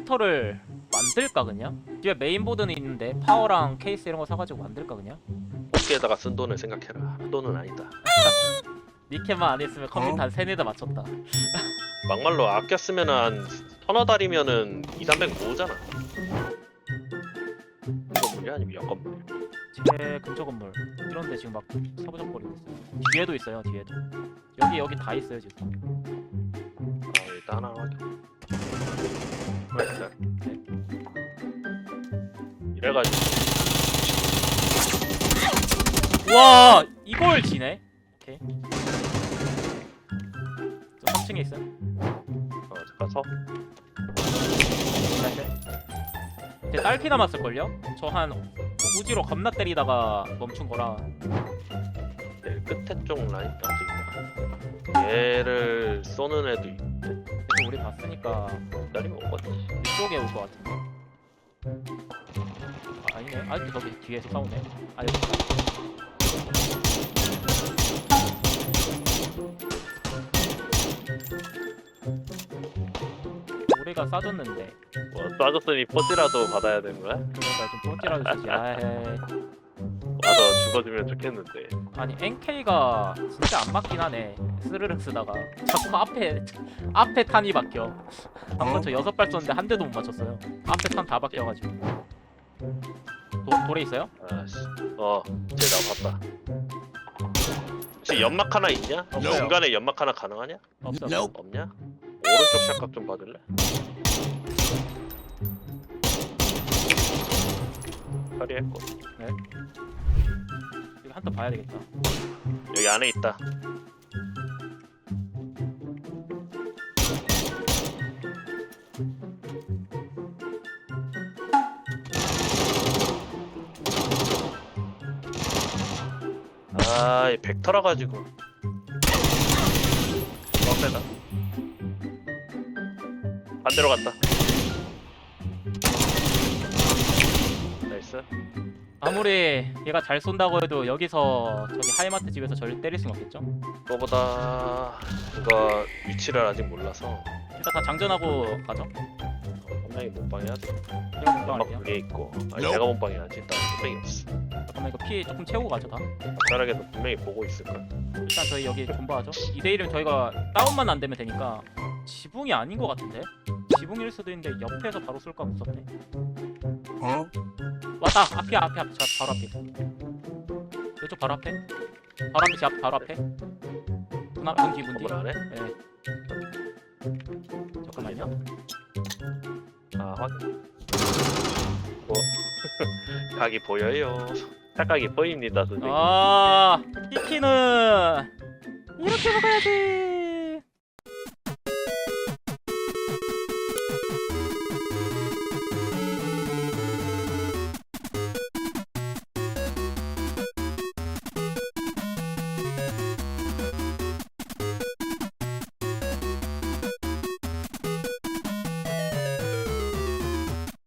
컴퓨터를 만들까 그냥? 뒤에 메인보드는 있는데 파워랑 케이스 이런 거 사가지고 만들까 그냥? 어깨에다가 쓴 돈을 생각해라. 한 돈은 아니다. 니켓만 안 했으면 컴퓨터 한 세네 대 맞췄다 막말로 아껴 쓰면 한 서너 달이면은 2, 300 모으잖아. 건물이 아니면 역 건물. 제 근처 건물 이런데 지금 막 서부적거리고 있어요 뒤에도 있어요 뒤에도 여기 여기 다 있어요 지금 아, 일단 하나 확인. 이래가지고. 와 이걸 지네? 오케이. 저 3층에 있어요 어, 잠깐 서. 제 딸피 남았을걸요? 저 한 우지로 겁나 때리다가 멈춘 거라. 내 끝에 쪽 라인 아직 얘를 쏘는 애도 있- 그래서 우리 봤으니까 기다리면 오거든. 이쪽에 올 것 같은데 아, 아니네 아직도 저기 뒤에서 싸우네. 아 여기 있다 우리가 싸줬는데. 뭐 쏴줬으니 포즈라도 받아야 되는 거야? 그러니까 좀 뻔질하게 주지. 아이 와서 죽어주면 좋겠는데. 아니 NK가 진짜 안 맞긴 하네. 스르륵 쓰다가. 자꾸 앞에 앞에 탄이 박혀 방금 저 여섯 발 쐈는데 한 대도 못 맞췄어요. 앞에 탄다 박혀가지고 도, 돌에 있어요? 아씨. 어, 쟤 나 봤다. 혹시 연막 하나 있냐? 없어요. 중간에 연막 하나 가능하냐? 없어 Nope. 없냐? 오른쪽 샷각 좀 받을래? 처리했고 이거 한턴 봐야 되겠다 여기 안에 있다. 아, 이 벡터라 가지고. 빡세다. 반대로 갔다. 나이스. 아무리 얘가 잘 쏜다고 해도 여기서 저기 하이마트 집에서 저를 때릴 순 없겠죠? 그거보다 이거 위치를 아직 몰라서 일단 다 장전하고 가죠 분명히 몸빵 해야 돼. 이거 연막 공방할게요 두개 있고 아니. 내가 몸빵 해야지 일단 분명히 없어. 잠깐만 이거 피 조금 채우고 가죠 다 편하게도 분명히 보고 있을 거야. 일단 저희 여기 존버하죠 2대1이면 저희가 다운만 안 되면 되니까 지붕이 아닌 것 같은데? 지붕일 수도 있는데 옆에서 바로 쏠까 무섭네 Huh? 왔다 앞에 앞에 앞에 저 바로 앞에 이쪽 바로 앞에 바로 앞에 제 앞, 바로 앞에 문앞 문뒤 문뒤 건물 안에? 네 잠깐만요 아 확인. 뭐 각이 보여요. 착각이 보입니다 선생님. 아 치킨은 이렇게 먹어야지